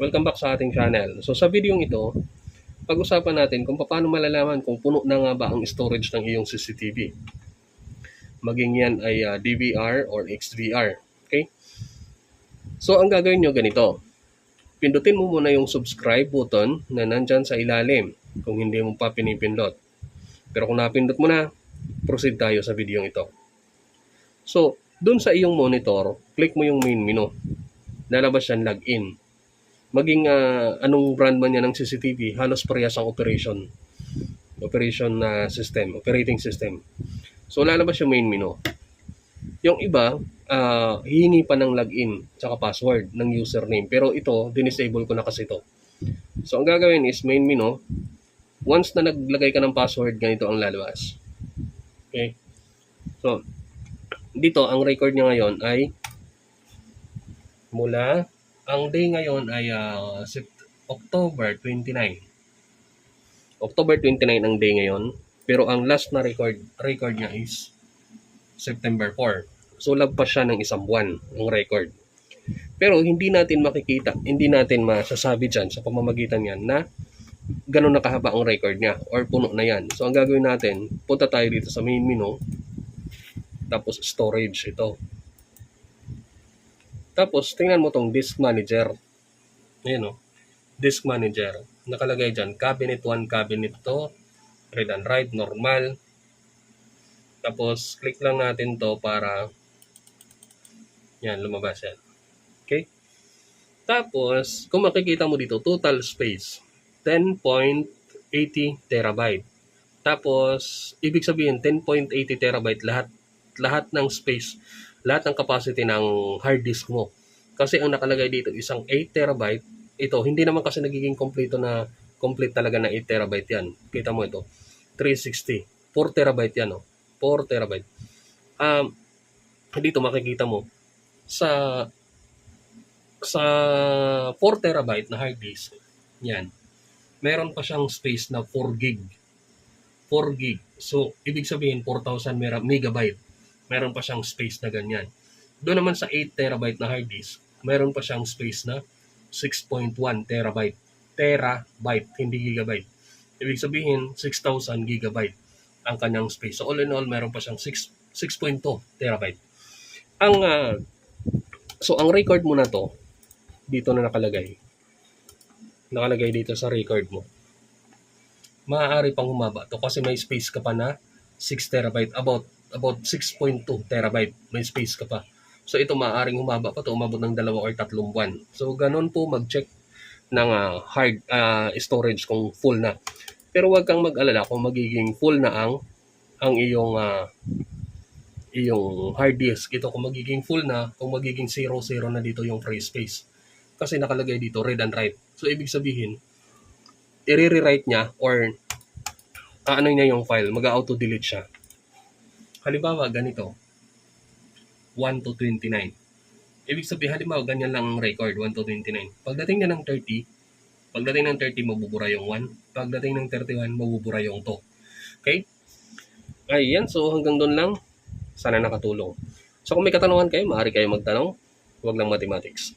Welcome back sa ating channel. So sa video ito, pag-usapan natin kung paano malalaman kung puno na nga ba ang storage ng iyong CCTV. Maging yan ay ah, DVR or XVR. Okay? So ang gagawin nyo ganito. Pindutin mo muna yung subscribe button na nandyan sa ilalim kung hindi mo pa pinipindot. Pero kung napindot mo na, proceed tayo sa video ito. So, dun sa iyong monitor, click mo yung main menu. Lalabas yan login maging ah, anong brand man yan ng CCTV, halos parehas ang operation. Operation na system, operating system. So lalabas yung main menu. Yung iba, ah, hihingi pa ng login tsaka password ng username. Pero ito, dinisable ko na kasi ito. So ang gagawin is main menu. Once na naglagay ka ng password, ganito ang lalabas. Okay? So, dito, ang record niya ngayon ay mula ang day ngayon ay Sept- October 29. October 29 ang day ngayon. Pero ang last na record record niya is September 4. So lagpas siya ng isang buwan ang record. Pero hindi natin makikita, hindi natin masasabi dyan sa pamamagitan yan na ganun nakahaba ang record niya or puno na yan. So ang gagawin natin, punta tayo dito sa main menu tapos storage ito. Tapos, tingnan mo tong disk manager. Ayan o. Disk manager. Nakalagay dyan, cabinet 1, cabinet 2, read and write, normal. Tapos, click lang natin to para yan, lumabas yan. Okay? Tapos, kung makikita mo dito, total space, 10.80 terabyte. Tapos, ibig sabihin, 10.80 terabyte lahat lahat ng space lahat ng capacity ng hard disk mo. Kasi ang nakalagay dito isang 8 terabyte. Ito, hindi naman kasi nagiging kompleto na complete talaga na 8 terabyte yan. Kita mo ito. 360. 4 terabyte yan, oh. 4 terabyte. Um, dito makikita mo sa sa 4 terabyte na hard disk, yan, meron pa siyang space na 4 gig. 4 gig. So, ibig sabihin, 4,000 mera- megabyte meron pa siyang space na ganyan. Doon naman sa 8 terabyte na hard disk, meron pa siyang space na 6.1 terabyte. Terabyte, hindi gigabyte. Ibig sabihin, 6,000 gigabyte ang kanyang space. So all in all, meron pa siyang 6, 6.2 terabyte. Ang, ah, so ang record mo na to, dito na nakalagay. Nakalagay dito sa record mo. Maaari pang humaba to kasi may space ka pa na 6 terabyte, about about 6.2 terabyte. May space ka pa. So ito maaaring humaba pa to umabot ng dalawa or tatlong buwan. So ganun po mag-check ng ah, hard ah, storage kung full na. Pero huwag kang mag-alala kung magiging full na ang ang iyong ah, iyong hard disk. Ito kung magiging full na, kung magiging 0-0 na dito yung free space. Kasi nakalagay dito read and write. So ibig sabihin, i-rewrite niya or ano niya yung file, mag-auto delete siya. Halimbawa, ganito. 1 to 29. Ibig sabihin, halimbawa, ganyan lang ang record, 1 to 29. Pagdating niya ng 30, pagdating ng 30, mabubura yung 1. Pagdating ng 31, mabubura yung 2. Okay? Ayan, so hanggang doon lang. Sana nakatulong. So kung may katanungan kayo, maaari kayo magtanong. Huwag lang mathematics.